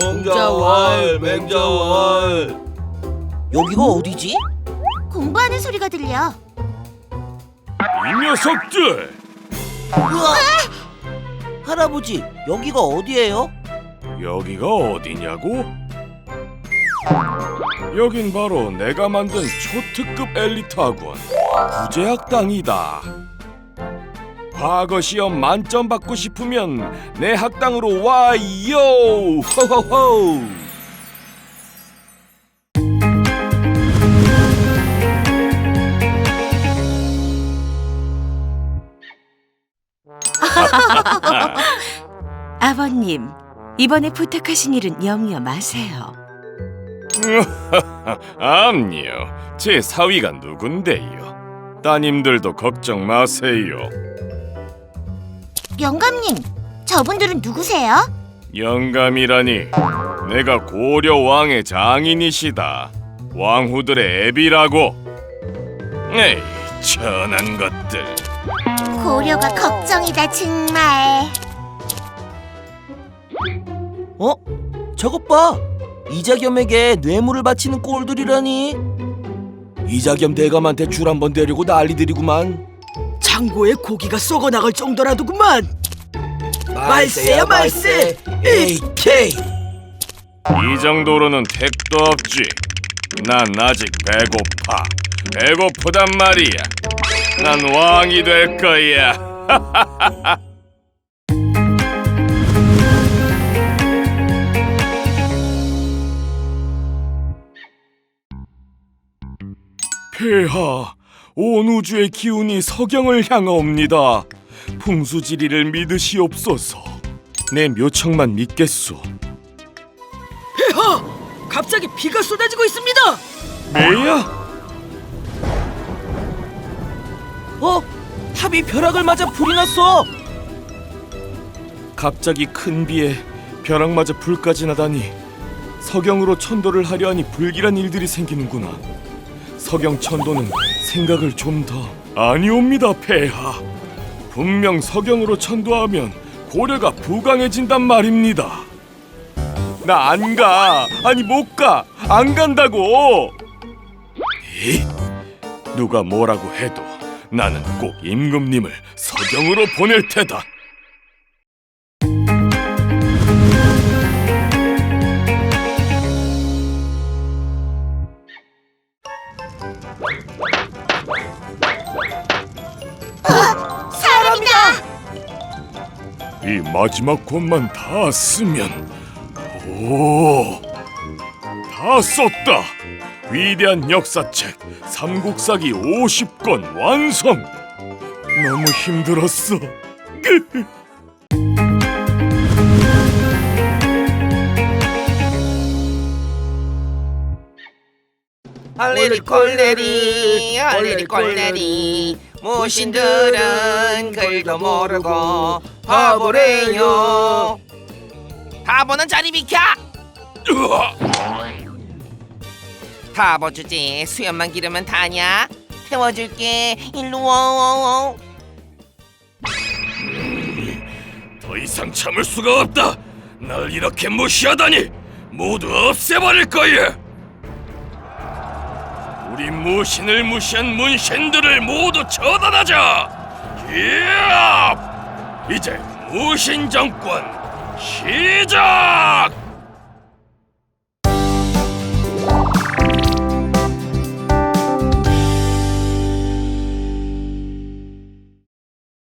맹자왈 맹자왈 여기가 어디지? 공부하는 소리가 들려. 이 녀석들! 우와! 할아버지 여기가 어디예요? 여기가 어디냐고? 여긴 바로 내가 만든 초특급 엘리트 학원 구제학당이다. 과거 시험 만점 받고 싶으면 내 학당으로 와요! 호호호! 아버님, 이번에 부탁하신 일은 영여 마세요. 암요, 제 사위가 누군데요? 따님들도 걱정 마세요. 영감님, 저분들은 누구세요? 영감이라니 내가 고려 왕의 장인이시다 왕후들의 애비라고 에이 천한 것들 고려가 걱정이다 정말. 어? 저것 봐! 이자겸에게 뇌물을 바치는 꼴들이라니 이자겸 대감한테 줄 한번 대려고 난리들이구만 창고에 고기가 썩어 나갈 정도라더구만. 말세야, 말세! AK 이 정도로는 택도 없지. 난 아직 배고파. 배고프단 말이야. 난 왕이 될 거야. 폐하, 온 우주의 기운이 서경을 향하옵니다. 풍수지리를 믿으시옵소서. 내 묘청만 믿겠소. 폐하! 갑자기 비가 쏟아지고 있습니다 매야? 어? 탑이 벼락을 맞아 불이 났어 갑자기 큰 비에 벼락마저 불까지 나다니 서경으로 천도를 하려 하니 불길한 일들이 생기는구나. 서경 천도는 생각을 좀 더 아니옵니다, 폐하. 분명 서경으로 천도하면 고려가 부강해진단 말입니다. 나 안 가. 아니 못 가. 안 간다고. 이 누가 뭐라고 해도 나는 꼭 임금님을 서경으로 보낼 테다. 사람이다. 이 마지막 권만 다 쓰면 오, 다 썼다. 위대한 역사책 삼국사기 50권 완성. 너무 힘들었어. 할래리 콜레리 할래리 콜레리. 무신들은 글도 모르고 바보래요. 바보는 자리 비켜. 바보 주제 수염만 기르면 다냐? 태워줄게 일로 와 더 이상 참을 수가 없다. 날 이렇게 무시하다니 모두 없애버릴 거야. 우리 무신을 무시한 문신들을 모두 처단하자. 이야! 이제 무신 정권 시작!